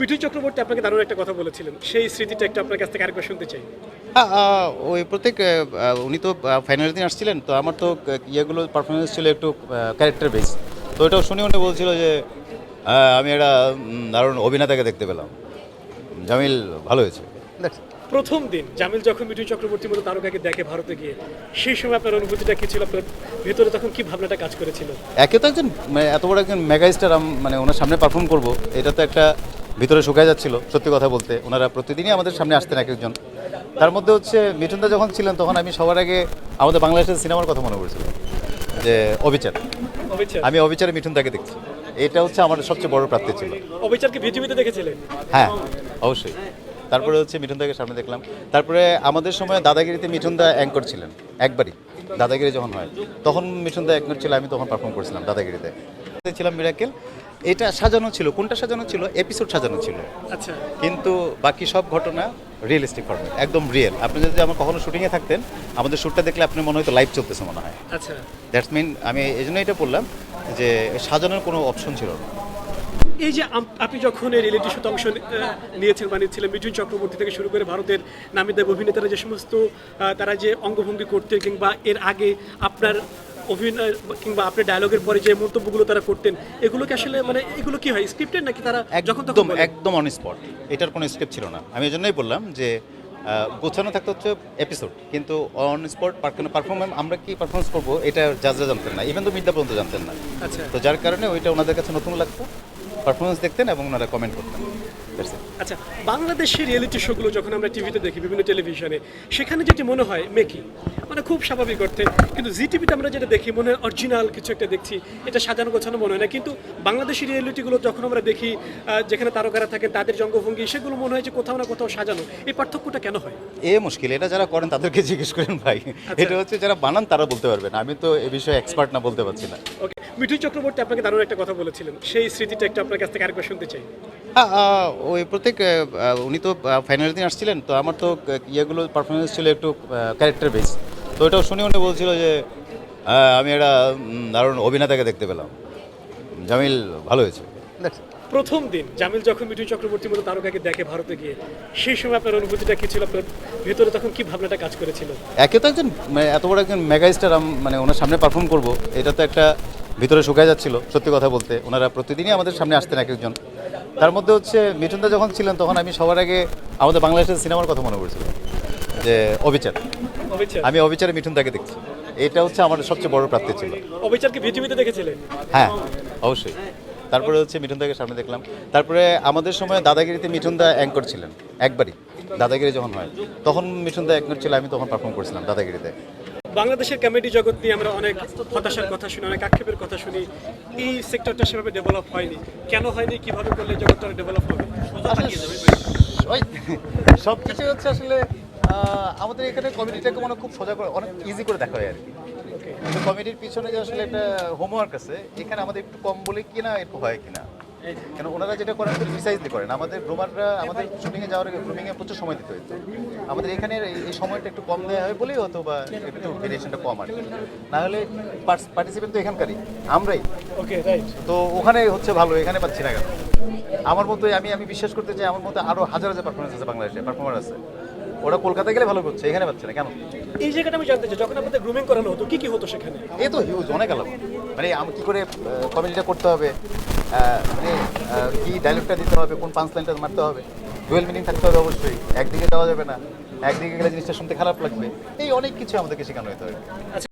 মিঠু চক্রবর্তী আপনাকে দারুণ একটা কথা বলেছিলেন। সেই স্মৃতিটা একটু আপনার কাছ থেকে আরেকবার শুনতে চাই। হ্যাঁ ওই প্রত্যেক উনি তো ফাইনাল দিন আসছিলেন তো আমার তো ইয়েগুলো পারফরমেন্স ছিল একটু ক্যারেক্টার বেস তো ওইটাও শুনে উনি বলছিল যে আমি একটা দারুণ অভিনেতাকে দেখতে পেলাম। জামিল ভালো হয়েছে। প্রথম দিন জামিল যখন মিঠু চক্রবর্তীর মতো তারকাকে দেখে ভারতে গিয়ে সেই সময় আপনার অনুভূতিটা কি ছিল? আপনার ভেতরে তখন কি ভাবনাটা কাজ করেছিল? একে তো একজন মানে এত বড় একজন মেগা স্টার মানে ওনার সামনে পারফর্ম করব এটা তো একটা ভিতরে শুকায় যাচ্ছিল সত্যি কথা বলতে। ওনারা প্রতিদিনই আমাদের সামনে আসতেন এক একজন। তার মধ্যে হচ্ছে মিঠুনদা যখন ছিলেন তখন আমি সবার আগে আমাদের বাংলাদেশের সিনেমার কথা মনে পড়ছিল যে অবিচার। অবিচার। আমি অবিচারে মিঠুনদাকে দেখছি। এটা হচ্ছে আমার সবচেয়ে বড় প্রাপ্তি ছিল। অবিচারকে পৃথিবীতে দেখেছিলেন হ্যাঁ অবশ্যই। তারপরে হচ্ছে মিঠুনদাকে সামনে দেখলাম। তারপরে আমাদের সময় দাদাগিরিতে মিঠুনদা অ্যাঙ্কর ছিলেন একবারই। দাদাগিরি যখন হয় তখন মিঠুনদা অ্যাঙ্কর ছিল আমি তখন পারফর্ম করছিলাম দাদাগিরিতে। ছিলাম মিরাকেল এটা সাজানো ছিল। কোনটা সাজানো ছিল? এপিসোড সাজানো ছিল। আচ্ছা। কিন্তু বাকি সব ঘটনা রিয়েলিস্টিক ফর্মে একদম রিয়েল আপনি যদি আমার কখনো শুটিংয়ে থাকতেন আমাদের শ্যুটটা দেখলে আপনার মনে হয়তো লাইভ চলতেছে মনে হয়। আচ্ছা। দ্যাটস মিন আমি এই জন্য এটা বললাম যে সাজানোর কোনো অপশন ছিল না। এই যে আপনি যখন এই রিয়েলিটি শোতে অংশ নিয়েছেন বানিয়েছিলেন মিঠুন চক্রবর্তী থেকে শুরু করে ভারতের নামী দেব অভিনেতারা যে সমস্ত তারা যে অঙ্গভঙ্গি করতেন কিংবা এর আগে আপনার অভিনয় কিংবা আপনার ডায়লগের পরে যে মন্তব্যগুলো তারা করতেন এগুলো কি আসলে মানে এগুলো কি হয়? স্ক্রিপ্টেড নাকি তারা যখন তখন একদম? একদম অন স্পট এটার কোনো স্টেপ ছিল না। আমি এই জন্যই বললাম যে গোছানো থাকতে হচ্ছে এপিসোড কিন্তু অন স্পট পারফরমেন্স আমরা কি পারফরমেন্স করব এটা জাজরা জানতেন না ইভেন তো মিডা পর্যন্ত জানতেন না। আচ্ছা। তো যার কারণে ওইটা ওনাদের কাছে নতুন লাগতো। পারফরমেন্স দেখতেন এবং ওনারা কমেন্ট করতেন. আচ্ছা বাংলাদেশের রিয়েলিটি শোগুলো যখন আমরা টিভিতে দেখি বিভিন্ন টেলিভিশনে সেখানে যেটি মনে হয় মেকি মানে খুব স্বাভাবিক অর্থে কিন্তু জি টিভিতে আমরা যেটা দেখি মনে হয় অরিজিনাল কিছু একটা দেখছি এটা সাজানো গোছানো মনে হয় না কিন্তু বাংলাদেশি রিয়েলিটিগুলো যখন আমরা দেখি যেখানে তারকারা থাকেন তাদের জঙ্গভঙ্গি সেগুলো মনে হয় যে কোথাও না কোথাও সাজানো এই পার্থক্যটা কেন হয়? এ মুশকিল এটা যারা করেন তাদেরকে জিজ্ঞেস করেন ভাই। আচ্ছা। এটা হচ্ছে যারা বানান তারা বলতে পারবেন আমি তো এ বিষয়ে এক্সপার্ট না বলতে পারছি না। ওকে মিঠু চক্রবর্তী আপনাকে দারুণ একটা কথা বলেছিলেন। সেই স্মৃতিটা একটু আপনার কাছ থেকে আরেকবার শুনতে চাই। হ্যাঁ ওই প্রত্যেক উনি তো ফাইনাল দিন আসছিলেন তো আমার তো ইয়েগুলো পারফরমেন্স ছিল একটু ক্যারেক্টার বেস তো ওইটাও শুনে উনি বলছিল যে আমি একটা দারুণ অভিনেতাকে দেখতে পেলাম। জামিল ভালো হয়েছে। প্রথম দিন জামিল যখন মিঠু চক্রবর্তীর মতো তারকাকে দেখে ভারতে গিয়ে সেই সময় আপনার অনুভূতিটা কি ছিল? আপনার ভেতরে তখন কি ভাবনাটা কাজ করেছিল? একে তো একজন মানে এত বড় একজন মেগা স্টার মানে ওনার সামনে পারফর্ম করব এটা তো একটা ভিতরে শুকায় যাচ্ছিল সত্যি কথা বলতে। ওনারা প্রতিদিনই আমাদের সামনে আসতেন এক একজন। তার মধ্যে হচ্ছে মিঠুনদা যখন ছিলেন তখন আমি সবার আগে আমাদের বাংলাদেশের সিনেমার কথা মনে পড়ছিল যে অবিচার। অবিচার। আমি অবিচারে মিঠুনদাকে দেখছি। এটা হচ্ছে আমার সবচেয়ে বড় প্রাপ্তি ছিল। অবিচারকে পৃথিবীতে দেখেছিলেন? হ্যাঁ অবশ্যই। তারপরে হচ্ছে মিঠুনদাকে সামনে দেখলাম। তারপরে আমাদের সময় দাদাগিরিতে মিঠুনদা অ্যাঙ্কর ছিলেন একবারই। দাদাগিরি যখন হয় তখন মিঠুনদা অ্যাঙ্কর ছিল আমি তখন পারফর্ম করছিলাম দাদাগিরিতে। বাংলাদেশের কমেডি জগৎ নিয়ে আমরা অনেক হতাশার কথা শুনি অনেক আক্ষেপের কথা শুনি। এই সেক্টরটা সেভাবে ডেভেলপ হয়নি। কেন হয়নি? কীভাবে করলে জগৎটা ডেভেলপ হবে? সব কিছু হচ্ছে আসলে আমাদের এখানে কমেডিটাকে মানে খুব সোজা করে অনেক ইজি করে দেখা হয় আর কি। কমেডির পিছনে যে আসলে একটা হোমওয়ার্ক আছে এখানে আমাদের একটু কম বলে কিনা এরকম হয় কিনা। কেন ওনারা যেটা করেন প্রিসাইজলি করেন। আমাদের গ্রোমাররা আমাদের শুটিংয়ে যাওয়ার আগে গ্রুমিংয়ে প্রচুর সময় দিতে হতো আমাদের এখানে এই- সময়টা একটু কম দেওয়া হয় বলেই হতো বা একটু ভেরিয়েশনটা কম আর না হলে পার্টিসিপেন্ট তো এখানকারই আমরাই। ওকে রাইট তো ওখানে হচ্ছে ভালো এখানে পাচ্ছি না কেন? আমার মতো আমি আমি বিশ্বাস করতে চাই আমার মতো আরও হাজার হাজার পারফরমেন্স আছে বাংলাদেশে পারফর্মার আছে। ওরা কলকাতায় গেলে ভালো করছে এখানে পাচ্ছে না কেন? এই জায়গাটা আমি জানতে চাই যখন আপনাদের গ্রুমিং করানো হতো কি কি হতো সেখানে? এ তো হিউজ অনেক আলাদা। মানে আমি কি করে কমেডিটা করতে হবে? মানে কি ডায়লগটা দিতে হবে? কোন পাঁচ লাইনটা মারতে হবে? ডুয়েল মিনিং থাকতে হবে অবশ্যই। একদিকে যাওয়া যাবে না একদিকে গেলে জিনিসটা শুনতে খারাপ লাগবে। এই অনেক কিছু আমাদেরকে শেখানো হতে হবে। আচ্ছা।